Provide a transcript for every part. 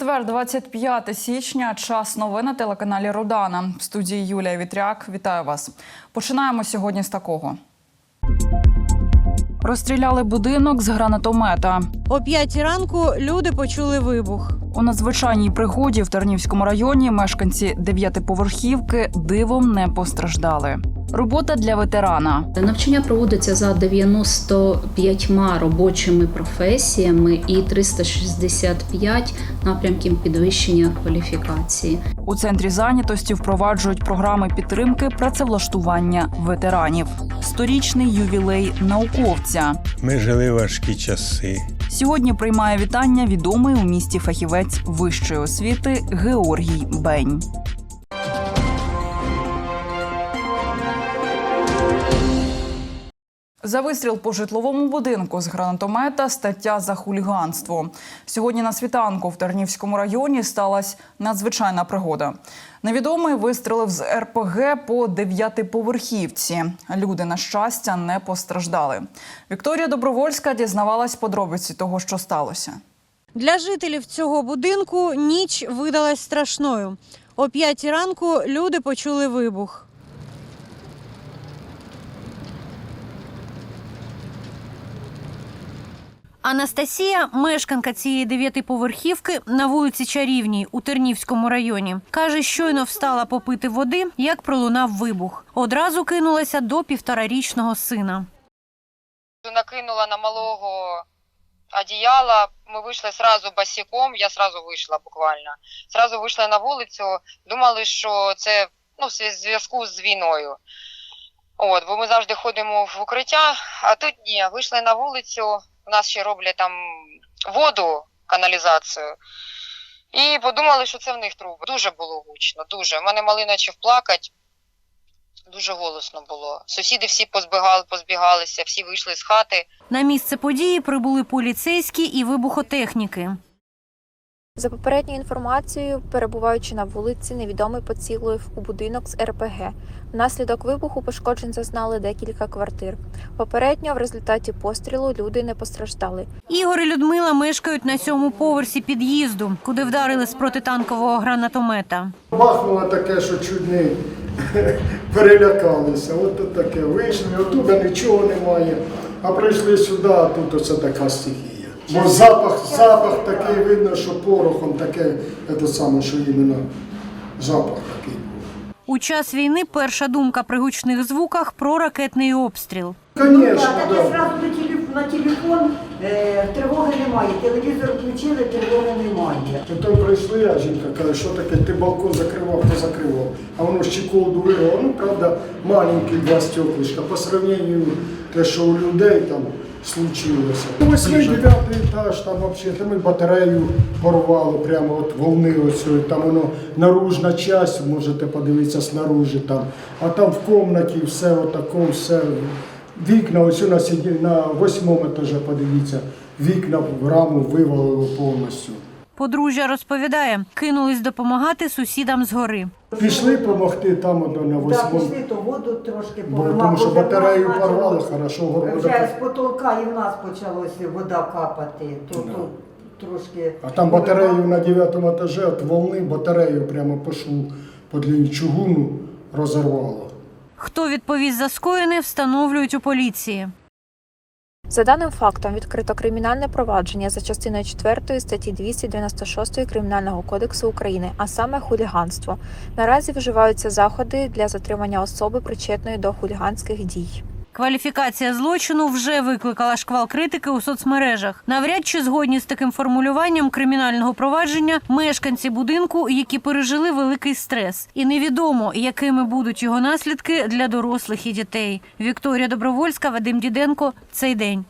Четвер, 25 січня. Час новин на телеканалі Рудана. В студії Юлія Вітряк. Вітаю вас. Починаємо сьогодні з такого. Розстріляли будинок з гранатомета. О п'ятій ранку люди почули вибух. У надзвичайній пригоді в Тернівському районі мешканці дев'ятиповерхівки дивом не постраждали. Робота для ветерана. Навчання проводиться за 95 робочими професіями і 365 напрямків підвищення кваліфікації. У центрі зайнятості впроваджують програми підтримки працевлаштування ветеранів. Сторічний ювілей науковця. Ми жили важкі часи. Сьогодні приймає вітання відомий у місті фахівець вищої освіти Георгій Бень. За вистріл по житловому будинку з гранатомета стаття за хуліганство. Сьогодні на світанку в Тернівському районі сталася надзвичайна пригода. Невідомий вистрілив з РПГ по дев'ятиповерхівці. Люди, на щастя, не постраждали. Вікторія Добровольська дізнавалась подробиці того, що сталося. Для жителів цього будинку ніч видалась страшною. О п'ятій ранку люди почули вибух. Анастасія, мешканка цієї дев'ятиповерхівки на вулиці Чарівній у Тернівському районі, каже, щойно встала попити води, як пролунав вибух. Одразу кинулася до півторарічного сина. накинула на малого одіяла. Ми вийшли сразу босиком, я сразу вийшла буквально. Сразу вийшли на вулицю, думали, що це ну, в зв'язку з війною. От, бо ми завжди ходимо в укриття, а тут ні, вийшли на вулицю, у нас ще роблять там воду, каналізацію. І подумали, що це в них труби. Дуже було гучно, дуже. У мене мали наче вплакати, Дуже голосно було. Сусіди всі позбігали, позбігалися, всі вийшли з хати. На місце події прибули поліцейські і вибухотехніки. За попередньою інформацією, перебуваючи на вулиці, невідомий поцілив у будинок з РПГ. Внаслідок вибуху пошкоджень зазнали декілька квартир. Попередньо в результаті пострілу люди не постраждали. Ігор і Людмила мешкають на сьомому поверсі під'їзду, куди вдарили з протитанкового гранатомета. Бахнуло таке, що чуть перелякалися. От таке вийшли, оттуда нічого немає. А прийшли сюди, а тут оце така стихія. Бо запах, запах такий видно, що порохом таке, це саме, що іменно запах такий. У час війни перша думка при гучних звуках про ракетний обстріл. Звісно, Так, я да. на телефон тривоги немає. Телевізор включили, тривоги немає. Потім прийшли, а жінка каже, що таке, ти балкон закривав, то закривав. А воно щеколду вирвало. Ну, правда, маленькі два стеклишка. По сравненню те, що у людей там случилося. Восьмий, дев'ятий етаж, там взагалі, там і батарею порвало прямо от волни оцю, там воно наружна часть, можете подивитися снаружи там. А там в кімнаті все отако, все. Вікна ось у нас на восьмому етажі, подивіться, вікна в раму вивалило повністю. Подружжя розповідає, кинулись допомагати сусідам згори. Пішли допомогти там одно на Так, восьмому. пішли, то воду трошки Бо, тому що батарею нас порвало, хорошо, Вже горбода. з потолка і в нас почалося вода капати. То, то трошки... А там батарею на дев'ятому етажі от волни батарею прямо по шву по длині чугуну розірвало. Хто відповість за скоєне, встановлюють у поліції. За даним фактом відкрито кримінальне провадження за частиною 4 статті 296 Кримінального кодексу України, а саме хуліганство. Наразі вживаються заходи для затримання особи, причетної до хуліганських дій. Кваліфікація злочину вже викликала шквал критики у соцмережах. Навряд чи згодні з таким формулюванням кримінального провадження мешканці будинку, які пережили великий стрес, і невідомо, якими будуть його наслідки для дорослих і дітей. Вікторія Добровольська, Вадим Діденко. Цей день. –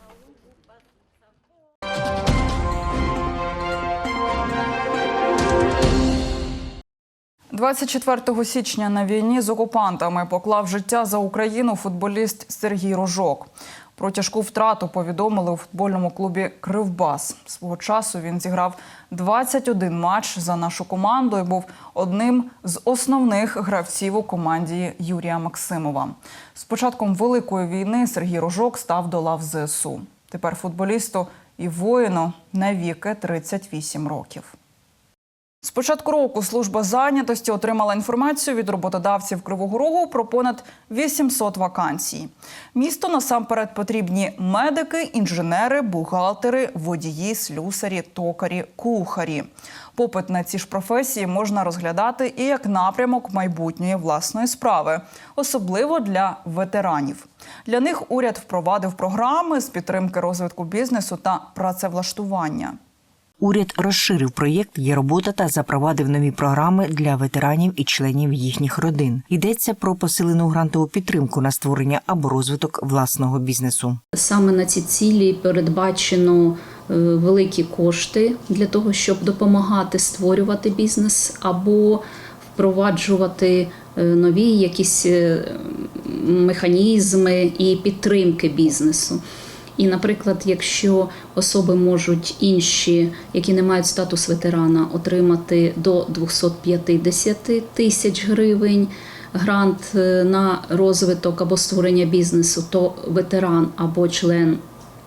24 січня на війні з окупантами поклав життя за Україну футболіст Сергій Рожок. Про тяжку втрату повідомили у футбольному клубі Кривбас. Свого часу він зіграв 21 матч за нашу команду і був одним з основних гравців у команді Юрія Максимова. З початком великої війни Сергій Рожок став до лав ЗСУ. Тепер футболісту і воїну навіки 38 років. З початку року служба зайнятості отримала інформацію від роботодавців Кривого Рогу про понад 800 вакансій. Місто насамперед потрібні медики, інженери, бухгалтери, водії, слюсарі, токарі, кухарі. Попит на ці ж професії можна розглядати і як напрямок майбутньої власної справи, особливо для ветеранів. Для них уряд впровадив програми з підтримки розвитку бізнесу та працевлаштування. Уряд розширив проєкт Є робота та запровадив нові програми для ветеранів і членів їхніх родин. Йдеться про посилену грантову підтримку на створення або розвиток власного бізнесу. Саме на ці цілі передбачено е, великі кошти для того, щоб допомагати створювати бізнес або впроваджувати е, нові якісь е, механізми і підтримки бізнесу. І, наприклад, якщо особи можуть інші, які не мають статус ветерана, отримати до 250 тисяч гривень грант е, на розвиток або створення бізнесу, то ветеран або член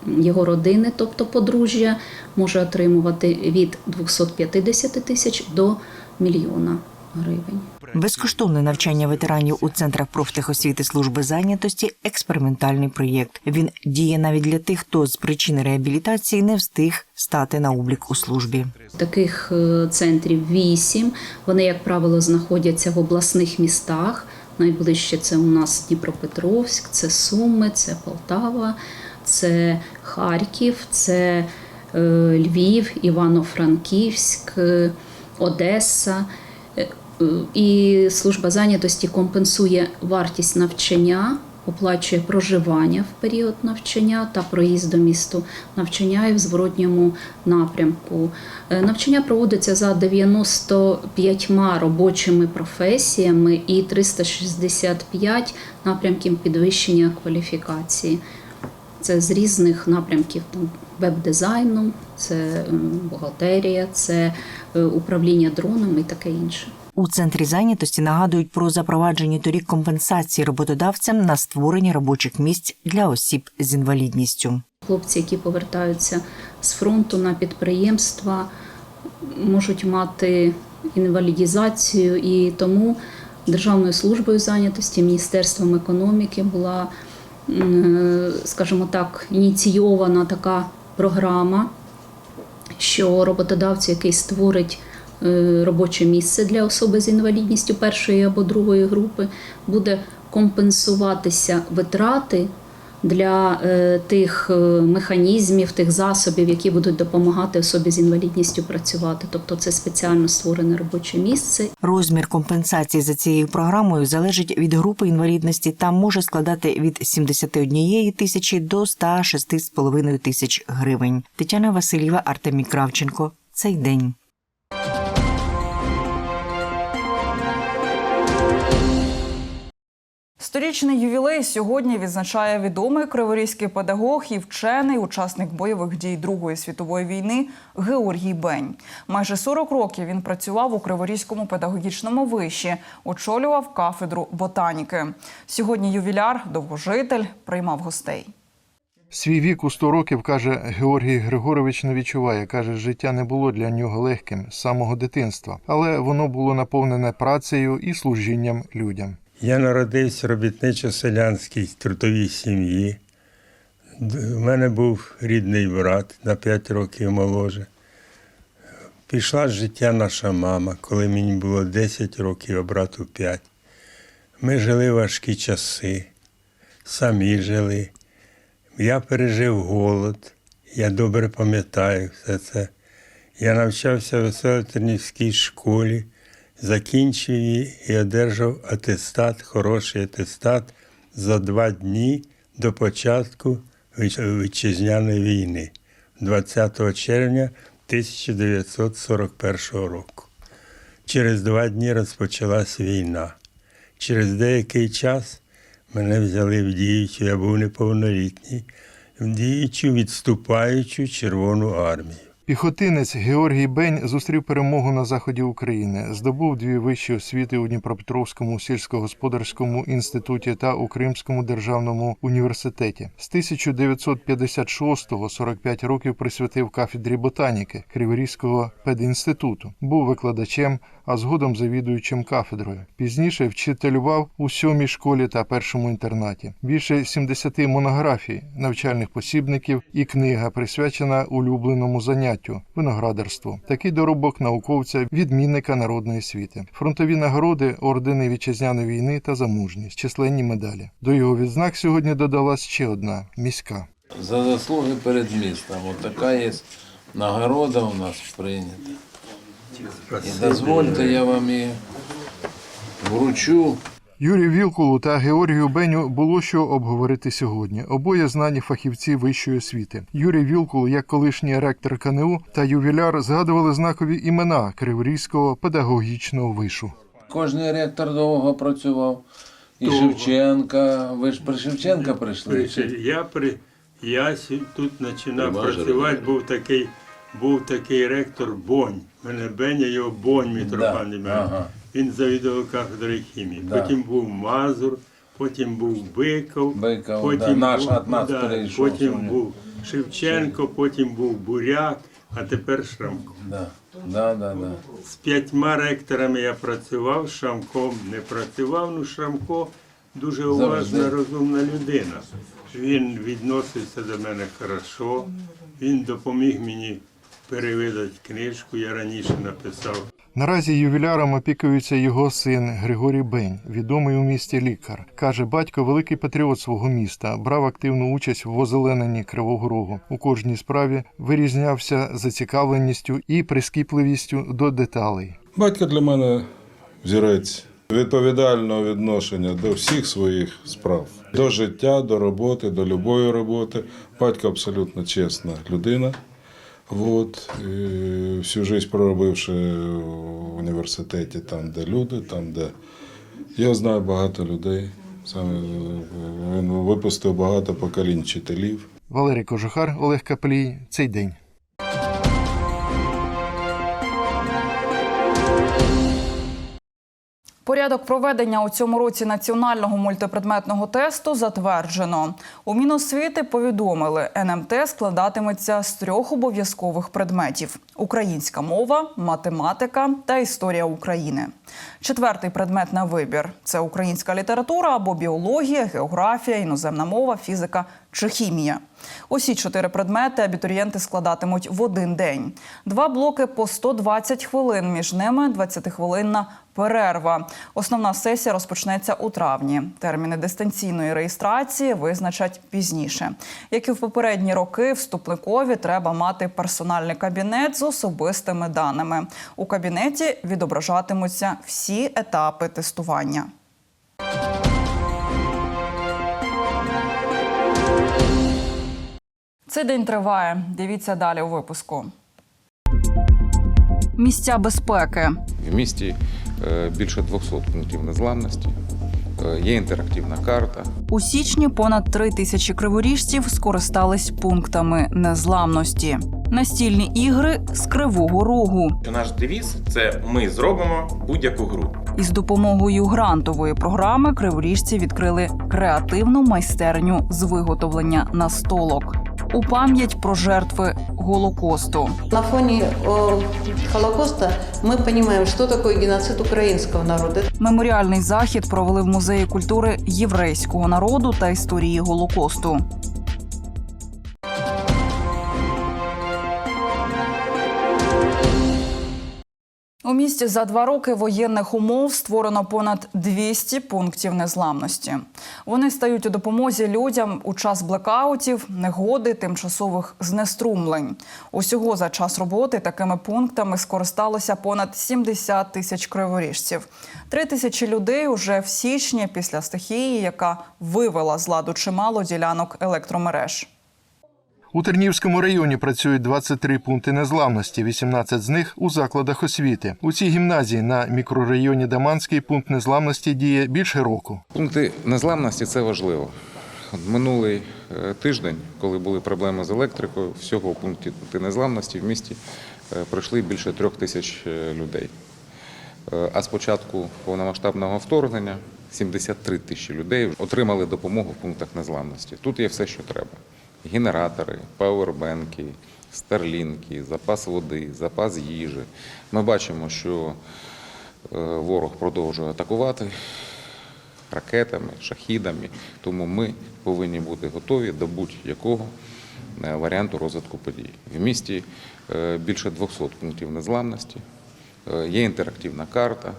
його родини, тобто подружжя, може отримувати від 250 тисяч до мільйона гривень. Безкоштовне навчання ветеранів у центрах профтехосвіти служби зайнятості експериментальний проєкт. Він діє навіть для тих, хто з причини реабілітації не встиг стати на облік у службі. Таких е, центрів вісім. Вони, як правило, знаходяться в обласних містах. Найближче це у нас Дніпропетровськ, це Суми, це Полтава, це Харків, це е, Львів, Івано-Франківськ, е, Одеса. І служба зайнятості компенсує вартість навчання, оплачує проживання в період навчання та проїзд до місту навчання і в зворотньому напрямку. Е, Навчання проводиться за 95 робочими професіями і 365 напрямків підвищення кваліфікації. Це з різних напрямків веб-дизайну, це ем, бухгалтерія, це е, управління дронами і таке інше. У центрі зайнятості нагадують про запроваджені торік компенсації роботодавцям на створення робочих місць для осіб з інвалідністю. Хлопці, які повертаються з фронту на підприємства, можуть мати інвалідізацію, і тому Державною службою зайнятості, Міністерством економіки була, скажімо так, ініційована така програма, що роботодавцю, який створить робоче місце для особи з інвалідністю першої або другої групи, буде компенсуватися витрати для е, тих е, механізмів, тих засобів, які будуть допомагати особі з інвалідністю працювати. Тобто це спеціально створене робоче місце. Розмір компенсації за цією програмою залежить від групи інвалідності та може складати від 71 тисячі до 106,5 тисяч гривень. Тетяна Васильєва, Артемій Кравченко. Цей день. Сторічний ювілей сьогодні відзначає відомий криворізький педагог і вчений, учасник бойових дій Другої світової війни Георгій Бень. Майже 40 років він працював у Криворізькому педагогічному виші, очолював кафедру ботаніки. Сьогодні ювіляр, довгожитель, приймав гостей. Свій вік у 100 років, каже Георгій Григорович, не відчуває. Каже, життя не було для нього легким з самого дитинства, але воно було наповнене працею і служінням людям. Я народився в робітничо-селянській трудовій сім'ї. У мене був рідний брат на 5 років моложе. Пішла з життя наша мама, коли мені було 10 років, а брату 5. Ми жили важкі часи, самі жили. Я пережив голод, я добре пам'ятаю все це. Я навчався в Селтернівській школі, закінчив її і одержав атестат, хороший атестат за два дні до початку вітчизняної війни 20 червня 1941 року. Через два дні розпочалась війна. Через деякий час мене взяли в діючу, я був неповнолітній, в діючу відступаючу Червону армію. Піхотинець Георгій Бень зустрів перемогу на заході України, здобув дві вищі освіти у Дніпропетровському сільськогосподарському інституті та у Кримському державному університеті. З 1956-го 45 років присвятив кафедрі ботаніки Криворізького педінституту. Був викладачем, а згодом завідуючим кафедрою. Пізніше вчителював у сьомій школі та першому інтернаті. Більше 70 монографій, навчальних посібників і книга присвячена улюбленому заняттю виноградарству. Такий доробок науковця, відмінника народної освіти, фронтові нагороди, ордени вітчизняної війни та за мужність, численні медалі. До його відзнак сьогодні додалась ще одна міська. За заслуги перед містом. Така є нагорода у нас прийнята. І дозвольте, я вам її вручу. Юрію Вілкулу та Георгію Беню було що обговорити сьогодні. Обоє знані фахівці вищої освіти. Юрій Вілкул, як колишній ректор КНУ та ювіляр, згадували знакові імена Криворізького педагогічного вишу. Кожний ректор довго працював. І Довго. Шевченка. Ви ж при Шевченка прийшли? Я при я тут починав працювати, був такий, був такий ректор Бонь. Мене Беня його Бонь Митрофан Да, ага. Він завідував кафедрою хімії. Да. Потім був Мазур, потім був Биков, Биков, потім да, наш був, от нас перейшов потім сьогодні. був Шевченко, потім був Буряк, а тепер Шрамко. Да. Да, да, да. З п'ятьма ректорами я працював, з Шрамком не працював. Ну, Шрамко дуже уважна, розумна людина. Він відносився до мене хорошо, він допоміг мені перевидати книжку, я раніше написав. Наразі ювіляром опікується його син Григорій Бень, відомий у місті лікар. Каже, батько великий патріот свого міста, брав активну участь в озелененні Кривого Рогу. У кожній справі вирізнявся зацікавленістю і прискіпливістю до деталей. Батько для мене взірець відповідального відношення до всіх своїх справ, до життя, до роботи, до любої роботи. Батько абсолютно чесна людина. От, всю життя проробивши в університеті, там, де люди, там, де я знаю багато людей. Саме він випустив багато поколінь вчителів. Валерій Кожухар, Олег Каплій. Цей день. Порядок проведення у цьому році національного мультипредметного тесту затверджено. У Міносвіти повідомили, НМТ складатиметься з трьох обов'язкових предметів: українська мова, математика та історія України. Четвертий предмет на вибір це українська література або біологія, географія, іноземна мова, фізика чи хімія. Усі чотири предмети абітурієнти складатимуть в один день. Два блоки по 120 хвилин. Між ними 20-хвилинна перерва. Основна сесія розпочнеться у травні. Терміни дистанційної реєстрації визначать пізніше. Як і в попередні роки, вступникові треба мати персональний кабінет з особистими даними. У кабінеті відображатимуться всі етапи тестування. Цей день триває. Дивіться далі у випуску. Місця безпеки. В місті е, більше 200 пунктів незламності. Е, Є інтерактивна карта. У січні понад три тисячі криворіжців скористались пунктами незламності. Настільні ігри з кривого рогу. Наш девіз це ми зробимо будь-яку гру. Із допомогою грантової програми криворіжці відкрили креативну майстерню з виготовлення настолок у пам'ять про жертви голокосту. На фоні о, Холокоста ми розуміємо, що таке геноцид українського народу. Меморіальний захід провели в музеї культури єврейського народу та історії голокосту. У місті за два роки воєнних умов створено понад 200 пунктів незламності. Вони стають у допомозі людям у час блекаутів, негоди, тимчасових знеструмлень. Усього за час роботи такими пунктами скористалося понад 70 тисяч криворіжців. Три тисячі людей уже в січні після стихії, яка вивела з ладу чимало ділянок електромереж. У Тернівському районі працюють 23 пункти незламності, 18 з них у закладах освіти. У цій гімназії на мікрорайоні Даманський пункт незламності діє більше року. Пункти незламності це важливо. Минулий е, тиждень, коли були проблеми з електрикою, всього у пункті незламності в місті е, пройшли більше трьох тисяч е, людей. А з початку повномасштабного вторгнення 73 тисячі людей отримали допомогу в пунктах незламності. Тут є все, що треба: генератори, пауербенки, старлінки, запас води, запас їжі. Ми бачимо, що е, ворог продовжує атакувати ракетами, шахідами. Тому ми повинні бути готові до будь-якого е, варіанту розвитку подій. В місті е, більше 200 пунктів незламності, є інтерактивна карта.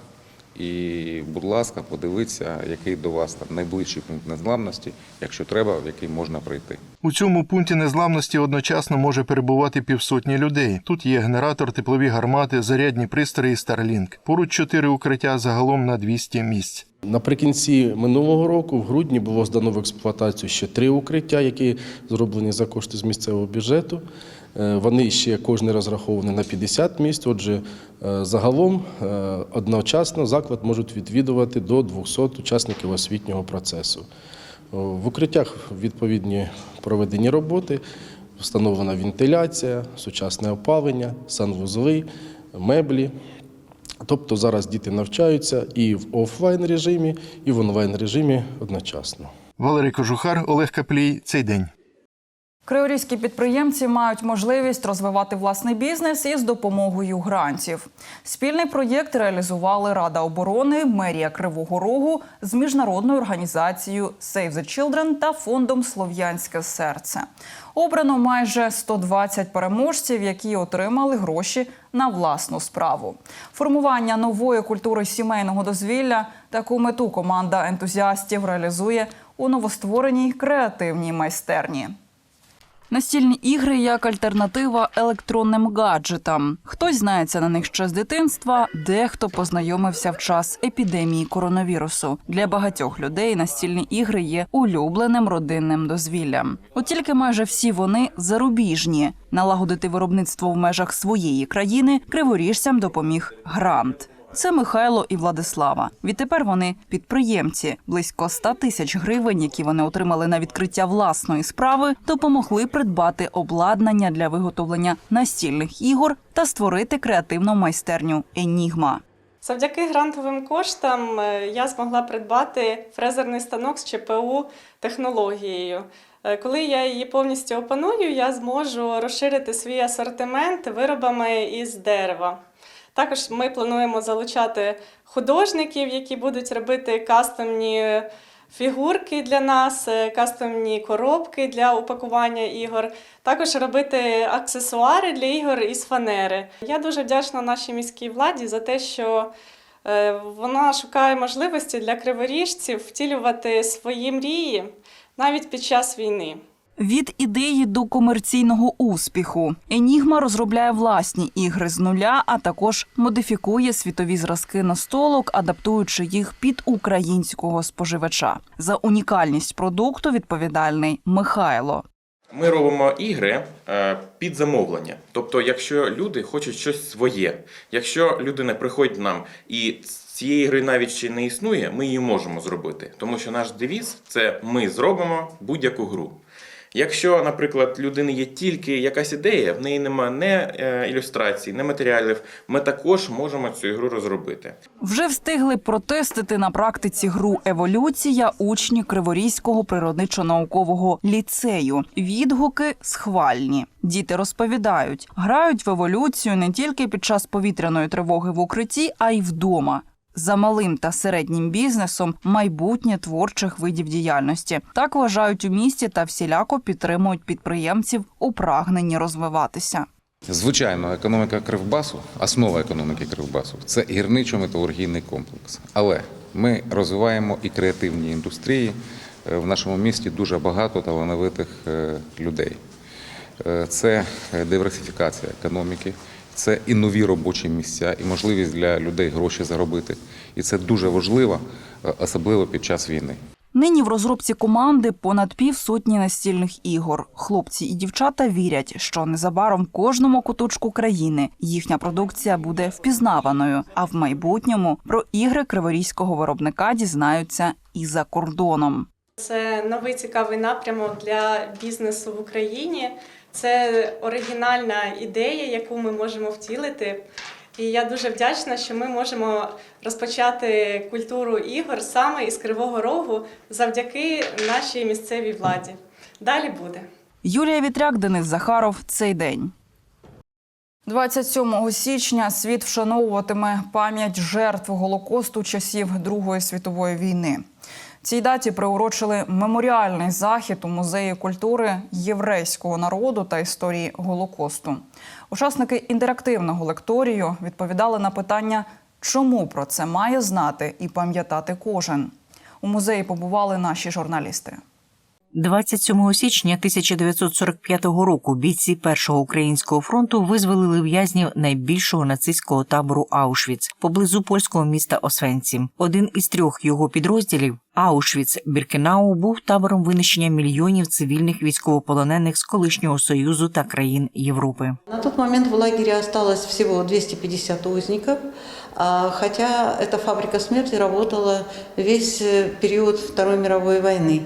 І, будь ласка, подивіться, який до вас там найближчий пункт незламності, якщо треба, в який можна прийти. У цьому пункті незламності одночасно може перебувати півсотні людей. Тут є генератор, теплові гармати, зарядні пристрої Starlink. Поруч чотири укриття загалом на 200 місць. Наприкінці минулого року, в грудні, було здано в експлуатацію ще три укриття, які зроблені за кошти з місцевого бюджету. Е, Вони ще кожне розраховані на 50 місць. Отже, е, загалом е, одночасно заклад можуть відвідувати до 200 учасників освітнього процесу. В укриттях відповідні проведені роботи, встановлена вентиляція, сучасне опалення, санвузли, меблі. Тобто зараз діти навчаються і в офлайн режимі, і в онлайн режимі одночасно. Валерій Кожухар, Олег Каплій. Цей день. Криворізькі підприємці мають можливість розвивати власний бізнес із допомогою грантів. Спільний проєкт реалізували Рада оборони, мерія Кривого Рогу з міжнародною організацією Save the Children та фондом Слов'янське серце. Обрано майже 120 переможців, які отримали гроші на власну справу. Формування нової культури сімейного дозвілля таку мету команда ентузіастів реалізує у новоствореній креативній майстерні. Настільні ігри як альтернатива електронним гаджетам. Хтось знається на них ще з дитинства, дехто познайомився в час епідемії коронавірусу. Для багатьох людей настільні ігри є улюбленим родинним дозвіллям. От тільки майже всі вони зарубіжні. Налагодити виробництво в межах своєї країни криворіжцям допоміг грант. Це Михайло і Владислава. Відтепер вони підприємці. Близько 100 тисяч гривень, які вони отримали на відкриття власної справи, допомогли придбати обладнання для виготовлення настільних ігор та створити креативну майстерню Енігма. Завдяки грантовим коштам е, я змогла придбати фрезерний станок з ЧПУ технологією. Е, Коли я її повністю опаную, я зможу розширити свій асортимент виробами із дерева. Також ми плануємо залучати художників, які будуть робити кастомні фігурки для нас, е, кастомні коробки для упакування ігор, також робити аксесуари для ігор із фанери. Я дуже вдячна нашій міській владі за те, що е, вона шукає можливості для криворіжців втілювати свої мрії навіть під час війни. Від ідеї до комерційного успіху Енігма розробляє власні ігри з нуля, а також модифікує світові зразки настолок, адаптуючи їх під українського споживача. За унікальність продукту відповідальний Михайло. Ми робимо ігри е, під замовлення. Тобто, якщо люди хочуть щось своє, якщо людина приходить нам і цієї гри навіть ще не існує, ми її можемо зробити. Тому що наш девіз це ми зробимо будь-яку гру. Якщо, наприклад, людини є тільки якась ідея, в неї немає не е, ілюстрацій, не матеріалів, ми також можемо цю ігру розробити. Вже встигли протестити на практиці гру Еволюція учні Криворізького природничо-наукового ліцею. Відгуки схвальні. Діти розповідають, грають в еволюцію не тільки під час повітряної тривоги в укритті, а й вдома. За малим та середнім бізнесом майбутнє творчих видів діяльності так вважають у місті та всіляко підтримують підприємців у прагненні розвиватися. Звичайно, економіка Кривбасу, основа економіки Кривбасу це гірничо-металургійний комплекс. Але ми розвиваємо і креативні індустрії. Е, В нашому місті дуже багато талановитих е, людей. Е, Це диверсифікація економіки, це і нові робочі місця, і можливість для людей гроші заробити. І це дуже важливо, е, особливо під час війни. Нині в розробці команди понад півсотні настільних ігор. Хлопці і дівчата вірять, що незабаром в кожному куточку країни їхня продукція буде впізнаваною. А в майбутньому про ігри криворізького виробника дізнаються і за кордоном. Це новий цікавий напрямок для бізнесу в Україні. Це оригінальна ідея, яку ми можемо втілити. І я дуже вдячна, що ми можемо розпочати культуру ігор саме із Кривого Рогу завдяки нашій місцевій владі. Далі буде. Юлія Вітряк, Денис Захаров. Цей день. 27 січня світ вшановуватиме пам'ять жертв Голокосту часів Другої світової війни. Цій даті приурочили меморіальний захід у музеї культури єврейського народу та історії Голокосту. Учасники інтерактивного лекторію відповідали на питання, чому про це має знати і пам'ятати кожен. У музеї побували наші журналісти. 27 січня 1945 року бійці першого українського фронту визволили в'язнів найбільшого нацистського табору Аушвіц поблизу польського міста Освенцім. Один із трьох його підрозділів Аушвіц Біркенау був табором винищення мільйонів цивільних військовополонених з колишнього союзу та країн Європи. На тот момент в лагере осталось всего 250 узников, а, хотя эта фабрика смерти работала весь э, период Второй мировой войны. Э,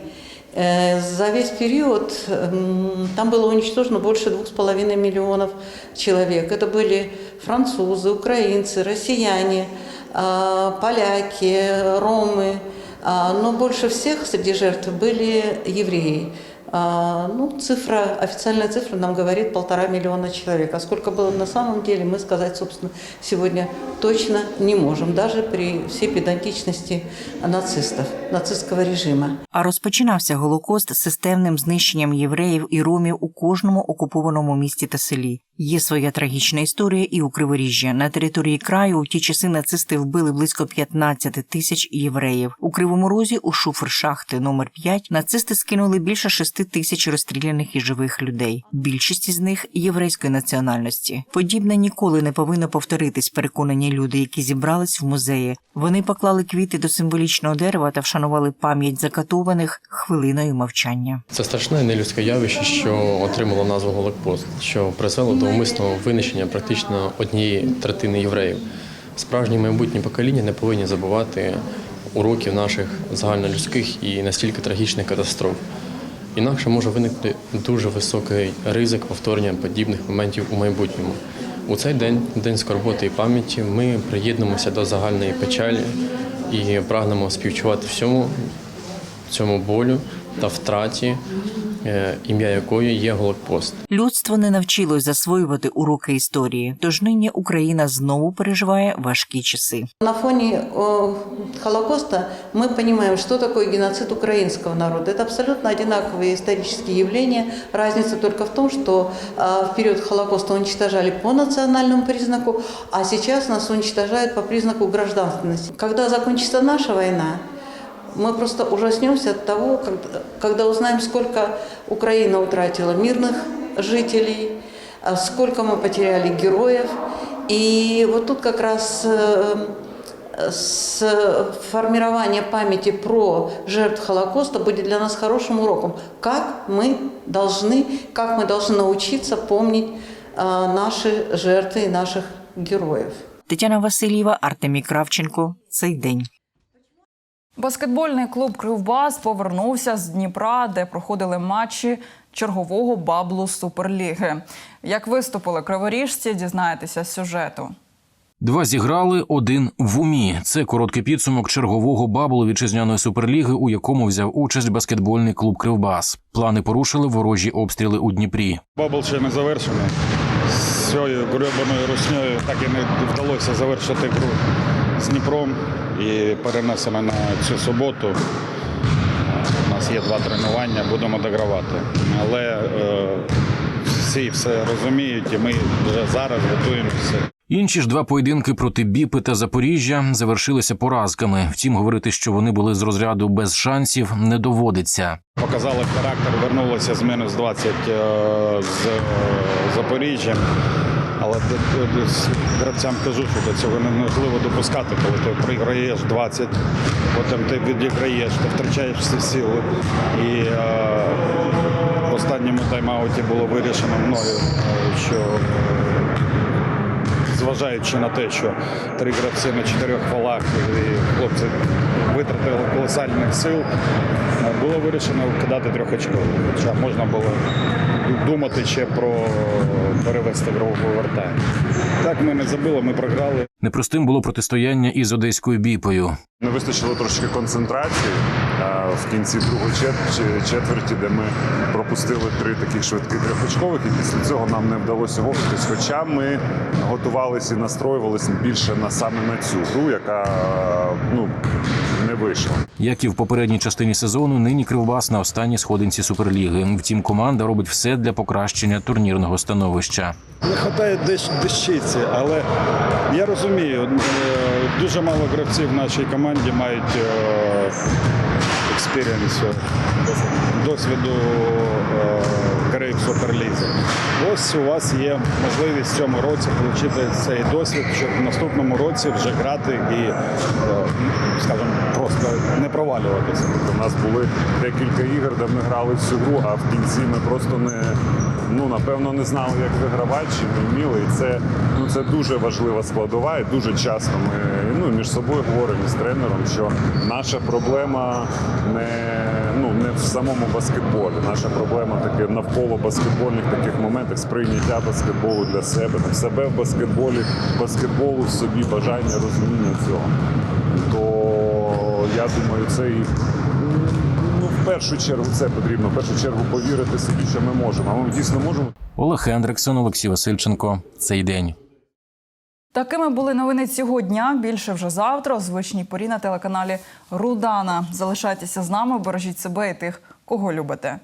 За весь период м, там было уничтожено больше двух с половиной миллионов человек. Это были французы, украинцы, россияне, а, поляки, ромы. А, Но больше всех среди жертв были евреи. Ну, цифра, официальная цифра нам говорит полтора миллиона человек. А сколько было на самом деле, мы сказать, собственно, сегодня точно не можем, даже при всей педантичности нацистов, нацистского режима. А розпочинався Голокост системним знищенням євреїв і ромів у кожному окупованому місті та селі. Є своя трагічна історія і у Криворіжжі. На території краю у ті часи нацисти вбили близько 15 тисяч євреїв. У Кривому Розі у шуфер шахти номер 5 нацисти скинули більше 6 тисяч розстріляних і живих людей. Більшість із них єврейської національності. Подібне ніколи не повинно повторитись, переконані люди, які зібрались в музеї. Вони поклали квіти до символічного дерева та вшанували пам'ять закатованих хвилиною мовчання. Це страшне нелюдське явище, що отримало назву Голокост, що призвело до умисного винищення практично однієї третини євреїв. Справжні майбутні покоління не повинні забувати уроків наших загальнолюдських і настільки трагічних катастроф. Інакше може виникнути дуже високий ризик повторення подібних моментів у майбутньому. У цей день, день скорботи і пам'яті, ми приєднуємося до загальної печалі і прагнемо співчувати всьому цьому болю та втраті, ім'я якої є Голокост. Людство не навчилось засвоювати уроки історії, тож нині Україна знову переживає важкі часи. На фоне о, Холокоста мы понимаем, что такое геноцид украинского народа. Это абсолютно одинаковые исторические явления. Разница только в том, что а, в период Холокоста уничтожали по национальному признаку, а сейчас нас уничтожают по признаку гражданственности. Когда закончится наша война, мы просто ужаснемся от того, когда, когда узнаем, сколько Украина утратила мирных жителей, а сколько мы потеряли героев. И вот тут как раз э, с формирование памяти про жертв Холокоста будет для нас хорошим уроком. Как мы должны, как мы должны научиться помнить э, наши жертвы и наших героев. Тетяна Васильєва, Артемій Кравченко. Цей день. Баскетбольний клуб Кривбас повернувся з Дніпра, де проходили матчі чергового баблу Суперліги. Як виступили криворіжці, дізнаєтеся з сюжету. Два зіграли, один в умі. Це короткий підсумок чергового баблу вітчизняної суперліги, у якому взяв участь баскетбольний клуб Кривбас. Плани порушили ворожі обстріли у Дніпрі. Бабл ще не завершений. З цією гребаною руснею так і не вдалося завершити гру з Дніпром і перенесено на цю суботу. У нас є два тренування, будемо догравати. Але е, всі все розуміють і ми вже зараз готуємося. Інші ж два поєдинки проти Біпи та Запоріжжя завершилися поразками. Втім, говорити, що вони були з розряду без шансів, не доводиться. Показали характер, вернулися з мінус 20 е, з е, Запоріжжям. Але гравцям кажу, що до цього неможливо допускати, коли ти програєш 20, потім ти відіграєш, ти втрачаєш всі сили. І е, в останньому тайм-ауті було вирішено мною, е, що е, зважаючи на те, що три гравці на чотирьох валах і хлопці витратили колосальних сил. Було вирішено кидати трьохочково. Хоча можна було думати ще про перевести гру повертання. Так ми не забили, ми програли. Непростим було протистояння із одеською біпою. Не вистачило трошки концентрації а, в кінці другої чет- четверті, де ми пропустили три таких швидких трьохочкових, і після цього нам не вдалося вовтись. Хоча ми готувалися і настроювалися більше на саме на цю гру, яка ну не вийшла. Як і в попередній частині сезону, нині Кривбас на останній сходинці суперліги. Втім, команда робить все для покращення турнірного становища. Не вистачає дещ дещиці, але я розумію, е, дуже мало гравців в нашій команді мають експірієнсу, досвіду е, гри в суперлізі. Ось у вас є можливість в цьому році отримати цей досвід, щоб в наступному році вже грати і, е, скажімо, просто не провалюватися. У нас були декілька ігор, де ми грали всю гру, а в кінці ми просто не ну напевно не знали, як вигравати, чи не вміли. І це ну це дуже важлива складова. І дуже часто ми ну між собою говоримо з тренером, що наша проблема не в самому баскетболі. Наша проблема таки навколо баскетбольних таких моментах сприйняття баскетболу для себе, там себе в баскетболі, баскетболу в собі, бажання, розуміння цього. То я думаю, це і ну, в першу чергу це потрібно. В першу чергу повірити собі, що ми можемо. А ми дійсно можемо. Олег Хендриксон, Олексій Васильченко. Цей день. Такими були новини цього дня. Більше вже завтра у звичній порі на телеканалі Рудана. Залишайтеся з нами, бережіть себе і тих, кого любите.